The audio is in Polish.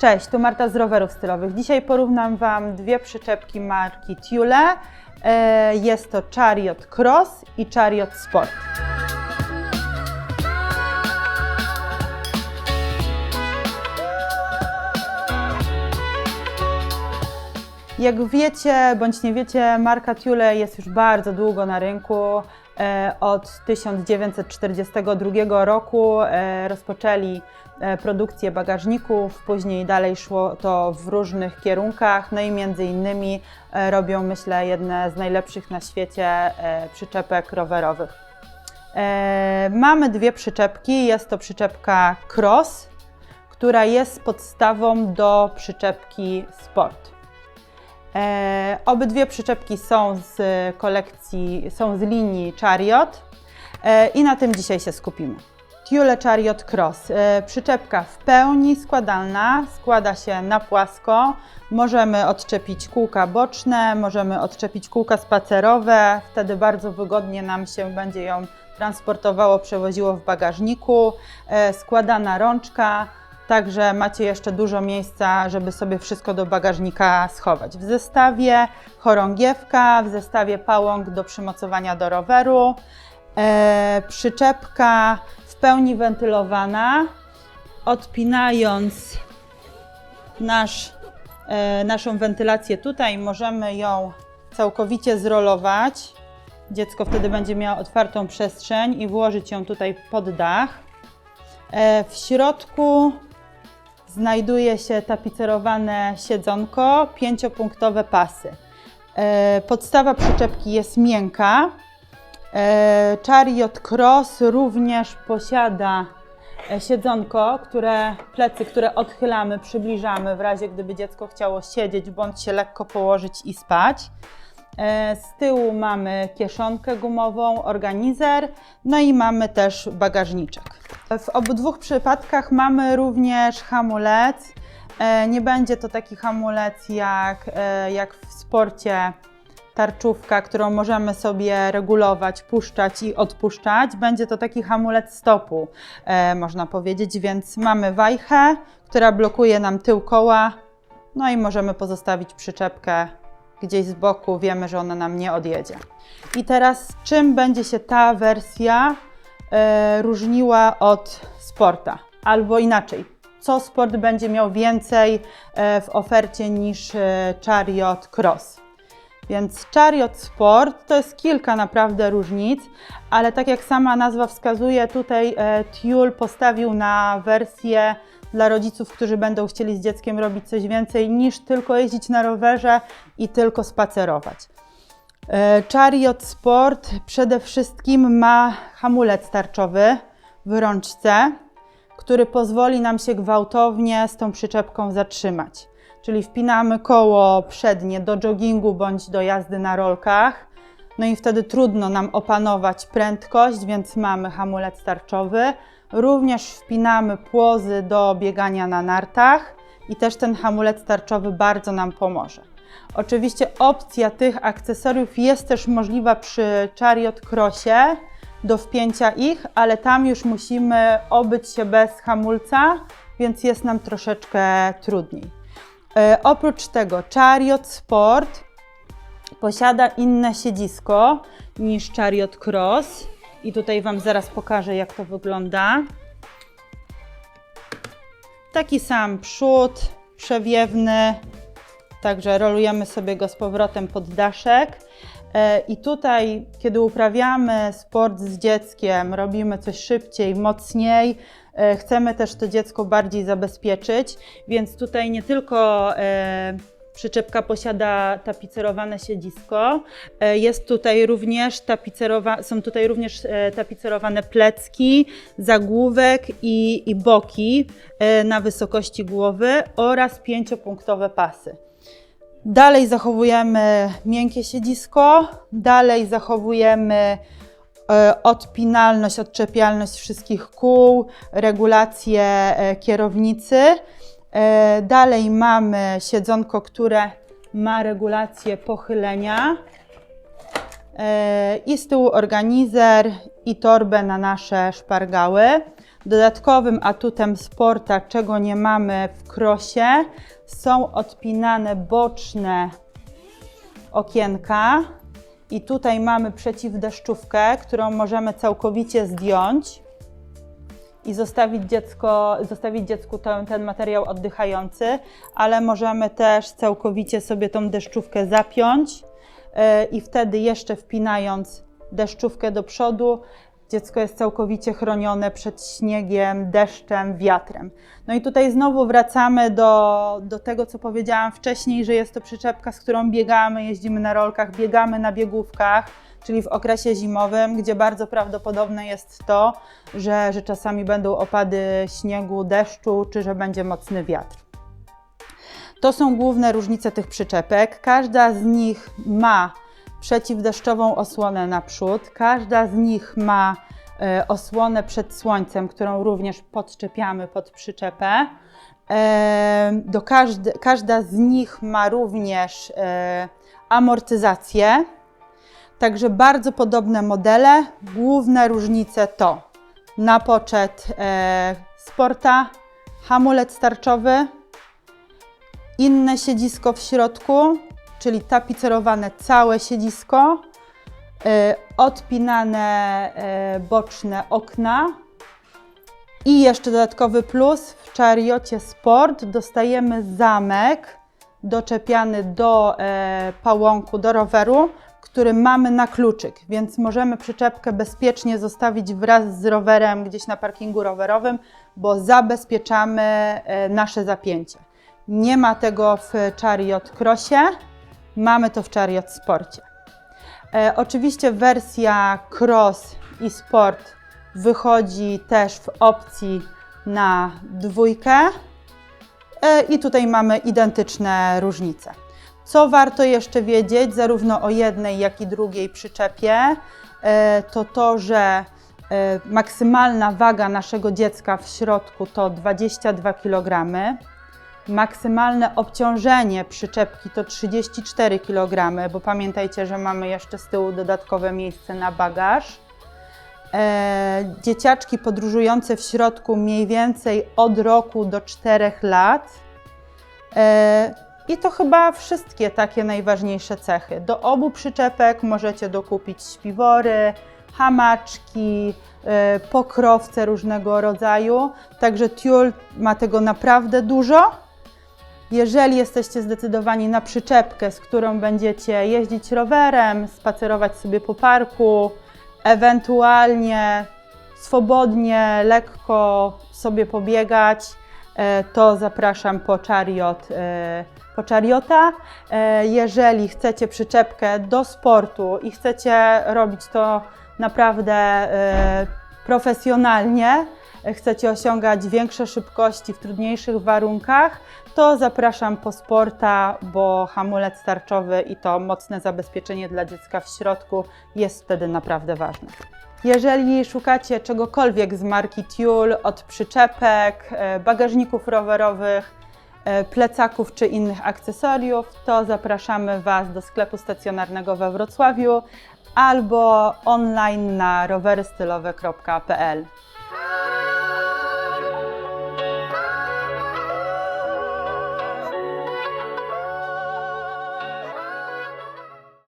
Cześć, tu Marta z rowerów stylowych. Dzisiaj porównam Wam dwie przyczepki marki Thule. E, Jest to Chariot Cross i Chariot Sport. Jak wiecie bądź nie wiecie, marka Thule jest już bardzo długo na rynku. E, Od 1942 roku e, rozpoczęli e, produkcję bagażników, później dalej szło to w różnych kierunkach, no i między innymi robią, myślę, jedne z najlepszych na świecie przyczepek rowerowych. Mamy dwie przyczepki. Jest to przyczepka Cross, która jest podstawą do przyczepki Sport. E, obydwie przyczepki są z kolekcji, są z linii Chariot e, i na tym dzisiaj się skupimy. Thule Chariot Cross. E, przyczepka w pełni składalna, składa się na płasko. Możemy odczepić kółka boczne, możemy odczepić kółka spacerowe, wtedy bardzo wygodnie nam się będzie ją transportowało, przewoziło w bagażniku. E, składana rączka, Także macie jeszcze dużo miejsca, żeby sobie wszystko do bagażnika schować. W zestawie chorągiewka, w zestawie pałąk do przymocowania do roweru, e, przyczepka w pełni wentylowana. Odpinając nasz, e, naszą wentylację tutaj, możemy ją całkowicie zrolować. Dziecko wtedy będzie miało otwartą przestrzeń i włożyć ją tutaj pod dach. E, w środku znajduje się tapicerowane siedzonko, pięciopunktowe pasy. E, Podstawa przyczepki jest miękka. E, Chariot Cross również posiada e, siedzonko, które, plecy, które odchylamy, przybliżamy w razie gdyby dziecko chciało siedzieć bądź się lekko położyć i spać. E, Z tyłu mamy kieszonkę gumową, organizer, no i mamy też bagażniczek. W obydwu przypadkach mamy również hamulec. E, Nie będzie to taki hamulec jak, e, jak w sporcie tarczówka, którą możemy sobie regulować, puszczać i odpuszczać. Będzie to taki hamulec stopu, można powiedzieć, więc mamy wajchę, która blokuje nam tył koła, no i możemy pozostawić przyczepkę gdzieś z boku, wiemy, że ona nam nie odjedzie. I teraz czym będzie się ta wersja e, różniła od sporta? Albo inaczej, co sport będzie miał więcej e, w ofercie niż e, Chariot Cross? Więc Chariot Sport to jest kilka naprawdę różnic, ale tak jak sama nazwa wskazuje, tutaj Thule postawił na wersję dla rodziców, którzy będą chcieli z dzieckiem robić coś więcej niż tylko jeździć na rowerze i tylko spacerować. E, Chariot Sport przede wszystkim ma hamulec tarczowy w rączce, który pozwoli nam się gwałtownie z tą przyczepką zatrzymać. Czyli wpinamy koło przednie do joggingu bądź do jazdy na rolkach. No i wtedy trudno nam opanować prędkość, więc mamy hamulec tarczowy. Również wpinamy płozy do biegania na nartach i też ten hamulec tarczowy bardzo nam pomoże. Oczywiście opcja tych akcesoriów jest też możliwa przy Chariot Crossie do wpięcia ich, ale tam już musimy obyć się bez hamulca, więc jest nam troszeczkę trudniej. E, oprócz tego Chariot Sport posiada inne siedzisko niż Chariot Cross i tutaj Wam zaraz pokażę jak to wygląda. Taki sam przód, przewiewny, także rolujemy sobie go z powrotem pod daszek. E, I tutaj, kiedy uprawiamy sport z dzieckiem, robimy coś szybciej, mocniej, e, chcemy też to dziecko bardziej zabezpieczyć, więc tutaj nie tylko e, przyczepka posiada tapicerowane siedzisko, e, jest tutaj również tapicerowa- są tutaj również e, tapicerowane plecki, zagłówek i, i boki e, na wysokości głowy oraz pięciopunktowe pasy. Dalej zachowujemy miękkie siedzisko, dalej zachowujemy odpinalność, odczepialność wszystkich kół, regulację kierownicy. E, Dalej mamy siedzonko, które ma regulację pochylenia. E, I z tyłu organizer i torbę na nasze szpargały. Dodatkowym atutem sporta, czego nie mamy w krosie, są odpinane boczne okienka. I tutaj mamy przeciwdeszczówkę, którą możemy całkowicie zdjąć i zostawić, dziecko, zostawić dziecku ten, ten materiał oddychający, ale możemy też całkowicie sobie tą deszczówkę zapiąć e, i wtedy jeszcze wpinając deszczówkę do przodu, dziecko jest całkowicie chronione przed śniegiem, deszczem, wiatrem. No i tutaj znowu wracamy do, do tego, co powiedziałam wcześniej, że jest to przyczepka, z którą biegamy, jeździmy na rolkach, biegamy na biegówkach, czyli w okresie zimowym, gdzie bardzo prawdopodobne jest to, że, że czasami będą opady śniegu, deszczu, czy że będzie mocny wiatr. To są główne różnice tych przyczepek. Każda z nich ma przeciwdeszczową osłonę naprzód, każda z nich ma e, osłonę przed słońcem, którą również podczepiamy pod przyczepę. E, do każda z nich ma również e, amortyzację. Także bardzo podobne modele. Główne różnice to na poczet e, sporta, hamulec tarczowy, inne siedzisko w środku, czyli tapicerowane całe siedzisko, e, odpinane e, boczne okna i jeszcze dodatkowy plus w Chariocie Sport dostajemy zamek doczepiany do e, pałąku, do roweru, który mamy na kluczyk, więc możemy przyczepkę bezpiecznie zostawić wraz z rowerem gdzieś na parkingu rowerowym, bo zabezpieczamy e, nasze zapięcie. Nie ma tego w Chariot Crossie, mamy to w Chariot Sporcie. E, oczywiście wersja Cross i Sport wychodzi też w opcji na dwójkę. E, I tutaj mamy identyczne różnice. Co warto jeszcze wiedzieć, zarówno o jednej, jak i drugiej przyczepie, e, to to, że e, maksymalna waga naszego dziecka w środku to 22 kg. Maksymalne obciążenie przyczepki to 34 kg, bo pamiętajcie, że mamy jeszcze z tyłu dodatkowe miejsce na bagaż. E, dzieciaczki podróżujące w środku mniej więcej od roku do 4 lat. I to chyba wszystkie takie najważniejsze cechy. Do obu przyczepek możecie dokupić śpiwory, hamaczki, e, pokrowce różnego rodzaju. Także Tuel ma tego naprawdę dużo. Jeżeli jesteście zdecydowani na przyczepkę, z którą będziecie jeździć rowerem, spacerować sobie po parku, ewentualnie swobodnie, lekko sobie pobiegać, to zapraszam po Chariot, e, po Chariota. E, Jeżeli chcecie przyczepkę do sportu i chcecie robić to naprawdę e, profesjonalnie, e, chcecie osiągać większe szybkości w trudniejszych warunkach, to zapraszam po sporta, bo hamulec tarczowy i to mocne zabezpieczenie dla dziecka w środku jest wtedy naprawdę ważne. Jeżeli szukacie czegokolwiek z marki Tuel, od przyczepek, e, bagażników rowerowych, e, plecaków czy innych akcesoriów, to zapraszamy Was do sklepu stacjonarnego we Wrocławiu albo online na rowerystylowe.pl.